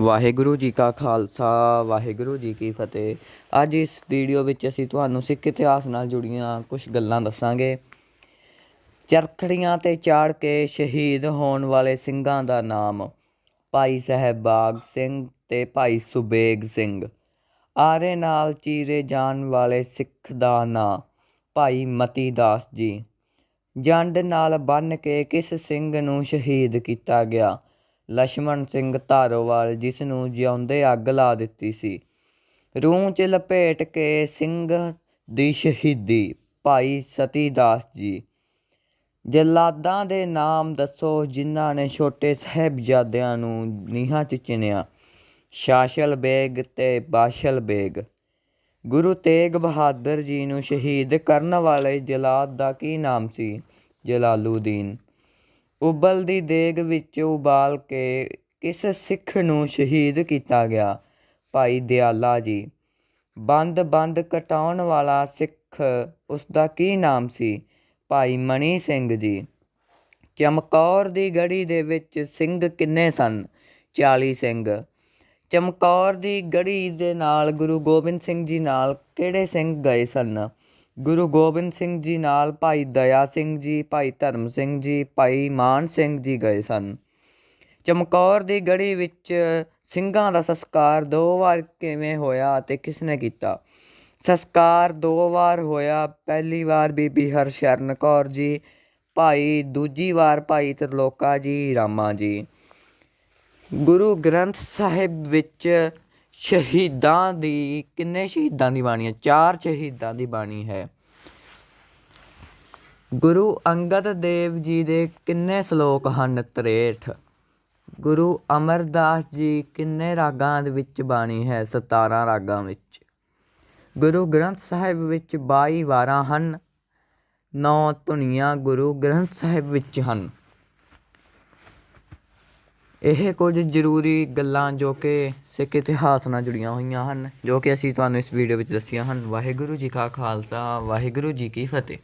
ਵਾਹਿਗੁਰੂ ਜੀ ਕਾ ਖਾਲਸਾ, ਵਾਹਿਗੁਰੂ ਜੀ ਕੀ ਫਤਿਹ। ਅੱਜ ਇਸ ਵੀਡੀਓ ਵਿੱਚ ਅਸੀਂ ਤੁਹਾਨੂੰ ਸਿੱਖ ਇਤਿਹਾਸ ਨਾਲ ਜੁੜੀਆਂ ਕੁਝ ਗੱਲਾਂ ਦੱਸਾਂਗੇ। ਚਰਖੜੀਆਂ ਤੇ ਚਾੜ ਕੇ ਸ਼ਹੀਦ ਹੋਣ ਵਾਲੇ ਸਿੰਘਾਂ ਦਾ ਨਾਮ ਭਾਈ ਸਾਹਿਬ ਬਾਗ ਸਿੰਘ ਤੇ ਭਾਈ ਸੁਬੇਗ ਸਿੰਘ। ਆਰੇ ਨਾਲ ਚੀਰੇ ਜਾਣ ਵਾਲੇ ਸਿੱਖ ਦਾ ਨਾਂ ਭਾਈ ਮਤੀ ਦਾਸ ਜੀ। ਜੰਡ ਨਾਲ ਬੰਨ ਕੇ ਕਿਸ ਸਿੰਘ ਨੂੰ ਸ਼ਹੀਦ ਕੀਤਾ ਗਿਆ? ਲਛਮਣ ਸਿੰਘ ਧਾਰੋਵਾਲ, ਜਿਸ ਨੂੰ ਜਿਉਂਦੇ ਅੱਗ ਲਾ ਦਿੱਤੀ ਸੀ। ਰੂਹ 'ਚ ਲਪੇਟ ਕੇ ਸਿੰਘ ਦੀ ਸ਼ਹੀਦੀ, ਭਾਈ ਸਤੀ ਦਾਸ ਜੀ। ਜਲਾਦਾਂ ਦੇ ਨਾਮ ਦੱਸੋ, ਜਿਨ੍ਹਾਂ ਨੇ ਛੋਟੇ ਸਾਹਿਬਜ਼ਾਦਿਆਂ ਨੂੰ ਨੀਹਾਂ 'ਚ ਚਿਣਿਆ। ਸ਼ਾਸ਼ਲ ਬੇਗ ਤੇ ਬਾਸ਼ਲ ਬੇਗ। ਗੁਰੂ ਤੇਗ ਬਹਾਦਰ ਜੀ ਨੂੰ ਸ਼ਹੀਦ ਕਰਨ ਵਾਲੇ ਜਲਾਦ ਦਾ ਕੀ ਨਾਮ ਸੀ? ਜਲਾਲੂਦੀਨ। ਉਬਲਦੀ ਦੇਗ ਵਿੱਚ ਉਬਾਲ ਕੇ ਕਿਸ ਸਿੱਖ ਨੂੰ ਸ਼ਹੀਦ ਕੀਤਾ ਗਿਆ? ਭਾਈ ਦਿਆਲਾ ਜੀ, ਬੰਦ ਬੰਦ ਕਟਾਉਣ ਵਾਲਾ ਸਿੱਖ ਉਸ ਦਾ ਕੀ ਨਾਮ ਸੀ? ਭਾਈ ਮਣੀ ਸਿੰਘ ਜੀ, ਚਮਕੌਰ ਦੀ ਗੜੀ ਦੇ ਵਿੱਚ ਸਿੰਘ ਕਿੰਨੇ ਸਨ? 40 ਸਿੰਘ। ਚਮਕੌਰ ਦੀ ਗੜੀ ਦੇ ਨਾਲ ਗੁਰੂ ਗੋਬਿੰਦ ਸਿੰਘ ਜੀ ਨਾਲ ਕਿਹੜੇ ਸਿੰਘ ਗਏ ਸਨ? ਗੁਰੂ ਗੋਬਿੰਦ ਸਿੰਘ ਜੀ ਨਾਲ ਭਾਈ ਦਇਆ ਸਿੰਘ ਜੀ, ਭਾਈ ਧਰਮ ਸਿੰਘ ਜੀ, ਭਾਈ ਮਾਨ ਸਿੰਘ ਜੀ ਗਏ ਸਨ। ਚਮਕੌਰ ਦੀ ਗੜੀ ਵਿੱਚ ਸਿੰਘਾਂ ਦਾ ਸੰਸਕਾਰ ਦੋ ਵਾਰ ਕਿਵੇਂ ਹੋਇਆ ਅਤੇ ਕਿਸ ਨੇ ਕੀਤਾ? ਸੰਸਕਾਰ ਦੋ ਵਾਰ ਹੋਇਆ। ਪਹਿਲੀ ਵਾਰ ਬੀਬੀ ਹਰਸ਼ਰਨ ਕੌਰ ਜੀ, ਭਾਈ ਦੂਜੀ ਵਾਰ ਭਾਈ ਤਰਲੋਕਾ ਜੀ, ਰਾਮਾ ਜੀ। ਗੁਰੂ ਗ੍ਰੰਥ ਸਾਹਿਬ ਵਿੱਚ ਸ਼ਹੀਦਾਂ ਦੀ, ਕਿੰਨੇ ਸ਼ਹੀਦਾਂ ਦੀ ਬਾਣੀ ਹੈ? ਚਾਰ ਸ਼ਹੀਦਾਂ ਦੀ ਬਾਣੀ ਹੈ। ਗੁਰੂ ਅੰਗਦ ਦੇਵ ਜੀ ਦੇ ਕਿੰਨੇ ਸ਼ਲੋਕ ਹਨ 63 ਗੁਰੂ ਅਮਰਦਾਸ ਜੀ ਕਿੰਨੇ ਰਾਗਾਂ ਦੇ ਵਿੱਚ ਬਾਣੀ ਹੈ? 17 ਰਾਗਾਂ ਵਿੱਚ। ਗੁਰੂ ਗ੍ਰੰਥ ਸਾਹਿਬ ਵਿੱਚ 22 ਵਾਰਾਂ ਹਨ। ਨੌ ਧੁਨੀਆਂ ਗੁਰੂ ਗ੍ਰੰਥ ਸਾਹਿਬ ਵਿੱਚ ਹਨ। ਇਹ ਕੁਝ ਜ਼ਰੂਰੀ ਗੱਲਾਂ ਜੋ ਕਿ ਸਿੱਖ ਇਤਿਹਾਸ ਨਾਲ ਜੁੜੀਆਂ ਹੋਈਆਂ ਹਨ, ਜੋ ਕਿ ਅਸੀਂ ਤੁਹਾਨੂੰ ਇਸ ਵੀਡੀਓ ਵਿੱਚ ਦੱਸੀਆਂ ਹਨ। ਵਾਹਿਗੁਰੂ ਜੀ ਕਾ ਖਾਲਸਾ, ਵਾਹਿਗੁਰੂ ਜੀ ਕੀ ਫਤਿਹ।